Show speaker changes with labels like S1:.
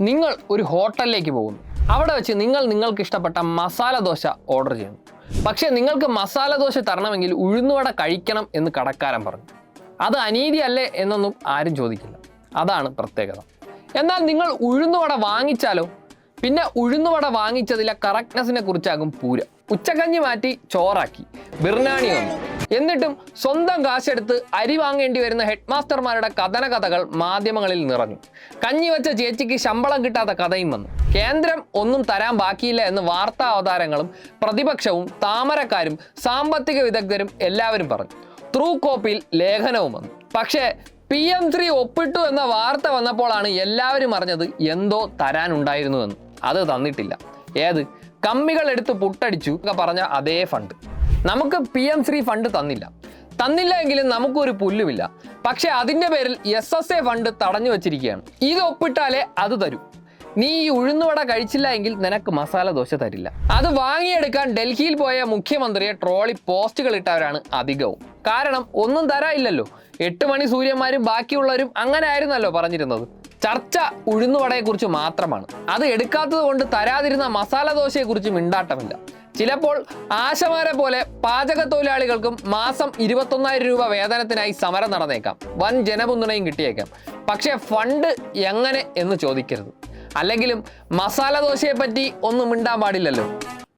S1: നിങ്ങൾ ഒരു ഹോട്ടലിലേക്ക് പോകുന്നു. അവിടെ വെച്ച് നിങ്ങൾ നിങ്ങൾക്ക് ഇഷ്ടപ്പെട്ട മസാല ദോശ ഓർഡർ ചെയ്യുന്നു. പക്ഷേ നിങ്ങൾക്ക് മസാല ദോശ തരണമെങ്കിൽ ഉഴുന്നുവട കഴിക്കണം എന്ന് കടക്കാരൻ പറഞ്ഞു. അത് അനീതിയല്ലേ എന്നൊന്നും ആരും ചോദിക്കില്ല. അതാണ് പ്രത്യേകത. എന്നാൽ നിങ്ങൾ ഉഴുന്നുവട വാങ്ങിച്ചാലോ? പിന്നെ ഉഴുന്നുവട വാങ്ങിച്ചതിലെ കറക്റ്റ്നെസ്സിനെ കുറിച്ചാകും പൂര. ഉച്ചകഞ്ഞി മാറ്റി ചോറാക്കി. ബിർനാണി വന്നു. എന്നിട്ടും സ്വന്തം കാശെടുത്ത് അരി വാങ്ങേണ്ടി വരുന്ന ഹെഡ്മാസ്റ്റർമാരുടെ കഥന കഥകൾ മാധ്യമങ്ങളിൽ നിറഞ്ഞു. കഞ്ഞിവച്ച ചേച്ചിക്ക് ശമ്പളം കിട്ടാത്ത കഥയും വന്നു. കേന്ദ്രം ഒന്നും തരാൻ ബാക്കിയില്ല എന്ന് വാർത്താ അവതാരങ്ങളും പ്രതിപക്ഷവും താമരക്കാരും സാമ്പത്തിക വിദഗ്ധരും എല്ലാവരും പറഞ്ഞു. ത്രൂ കോപ്പിയിൽ ലേഖനവും വന്നു. പക്ഷേ പി എം ശ്രീ ഒപ്പിട്ടു എന്ന വാർത്ത വന്നപ്പോഴാണ് എല്ലാവരും അറിഞ്ഞത് എന്തോ തരാനുണ്ടായിരുന്നുവെന്ന്. അത് തന്നിട്ടില്ല. ഏത്? കമ്മികൾ എടുത്ത് പുട്ടടിച്ചു പറഞ്ഞ അതേ ഫണ്ട് നമുക്ക് പി എം ശ്രീ ഫണ്ട് തന്നില്ല. തന്നില്ല എങ്കിലും നമുക്കൊരു പുല്ലുമില്ല. പക്ഷേ അതിന്റെ പേരിൽ എസ് എസ് എ ഫണ്ട് തടഞ്ഞു വെച്ചിരിക്കുകയാണ്. ഇത് ഒപ്പിട്ടാലേ അത് തരൂ. നീ ഈ ഉഴുന്നുവട കഴിച്ചില്ല എങ്കിൽ നിനക്ക് മസാല ദോശ തരില്ല. അത് വാങ്ങിയെടുക്കാൻ ഡൽഹിയിൽ പോയ മുഖ്യമന്ത്രിയെ ട്രോളി പോസ്റ്റുകൾ ഇട്ടവരാണ് അധികവും. കാരണം ഒന്നും തരായില്ലല്ലോ എട്ട് മണി സൂര്യന്മാരും ബാക്കിയുള്ളവരും അങ്ങനെ ആയിരുന്നല്ലോ പറഞ്ഞിരുന്നത്. ചർച്ച ഉഴുന്നുവടയെക്കുറിച്ച് മാത്രമാണ്. അത് എടുക്കാത്തത് കൊണ്ട് തരാതിരുന്ന മസാല ദോശയെക്കുറിച്ച് മിണ്ടാട്ടമില്ല. ചിലപ്പോൾ ആശമാരെ പോലെ പാചക തൊഴിലാളികൾക്കും മാസം ഇരുപത്തൊന്നായിരം രൂപ വേതനത്തിനായി സമരം നടന്നേക്കാം. വൻ ജനപിന്തുണയും കിട്ടിയേക്കാം. പക്ഷേ ഫണ്ട് എങ്ങനെ എന്ന് ചോദിക്കരുത്. അല്ലെങ്കിലും മസാല ദോശയെ പറ്റി ഒന്നും മിണ്ടാൻ പാടില്ലല്ലോ.